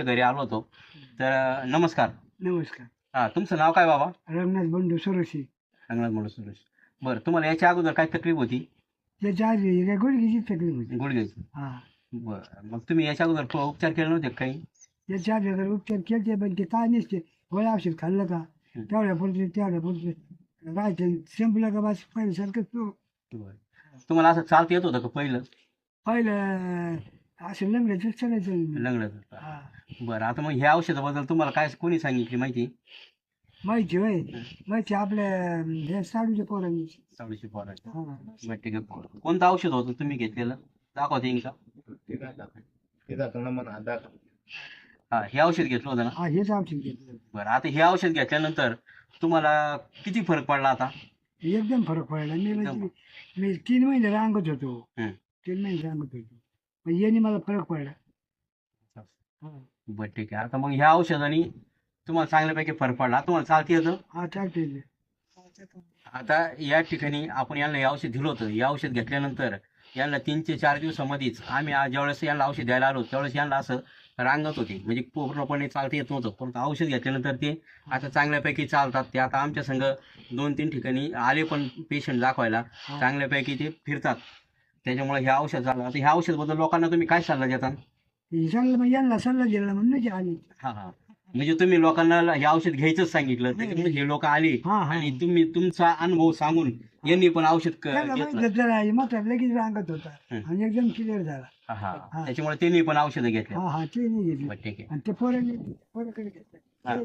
घरी आलो होतो. तर नमस्कार. नमस्कार. हा तुमचं नाव काय बाबा? रंगनाथ बंधू सुरशी. रंगनाथ म्हणून सुरेश. बरं तुम्हाला याच्या अगोदर काय तकलीफ होती? त्याच्या आधी काय गुडघ्याची तकलीफ होती. गुडघ्याची हा. बरं मग तुम्ही याच्या अगोदर प- उपचार केले नव्हते का काही? त्याच्या आधी जर उपचार केले पण ते काय नसते. गोळ्या औषध खाल्लं का. तेवढ्या पुरते तेवढ्या पुरते. राहायचं संपलं का बस? पहिल्यासारखं तो. बरं. तुम्हाला असं चालता येत होतं का पहिलं? पहिलं असं लंगड्याचं चालायचं लंगडत हा. बरं आता मग ह्या औषधाबद्दल तुम्हाला काय कोणी सांगितली माहिती? माहिती होय. माहिती आपल्या हे साडूच्या पोरांनी. हा. बरं ठीक आहे. कोणतं औषध होतं तुम्ही घेतलेलं? दाखवते हा हे औषध घेतलं होतं ना? हा हेच औषध घेतलं. बरं आता हे औषध घेतल्यानंतर तुम्हाला किती फरक पडला आता? एकदम फरक पडला. मी. म्हणजे मी तीन महिने रांगत होतो. हं. तीन महिने रांगत होतो. पण याने मला फरक पडला. हा. बरं ठीक आहे. आता मग ह्या औषधाने तुम्हाला चांगल्यापैकी फरक पडला. आता तुम्हाला चालते येतं हा चालते आता या ठिकाणी आपण यांना हे औषध दिलं होतं. हे औषध घेतल्यानंतर यांना तीन ते चार दिवसामध्येच आम्ही आज ज्यावेळेस यांना औषध द्यायला आलो त्यावेळेस यांना असं रांगत होते. म्हणजे पूर्णपणे चालता येत नव्हतं. परंतु औषध घेतल्यानंतर ते आता चांगल्यापैकी चालतात. ते आता आमच्या संघ दोन तीन ठिकाणी आले पण पेशंट दाखवायला. चांगल्यापैकी ते फिरतात. त्याच्यामुळे हे औषध झालं. आता ह्या औषधबद्दल लोकांना तुम्ही काय सल्ला देता सांगलं मग यांना सल्ला दिला म्हणून आले. हा हा. म्हणजे तुम्ही लोकांना हे औषध घ्यायचंच सांगितलं. त्याच्यामुळे हे लोक आले हा हा. आणि तुम्ही तुमचा अनुभव सांगून यांनी पण औषध क- त्याला घेतलं. माहिती जरा मात्र लगेच रांगत होता. आणि एकदम क्लिअर झाला. हा, हा. हा. त्याच्यामुळे त्यांनी पण औषधं घेतले हा हा ते नाही घेतलं. बरं, ठीक आहे. आणि ते पोरांनी पोराकडे घेतलं हा.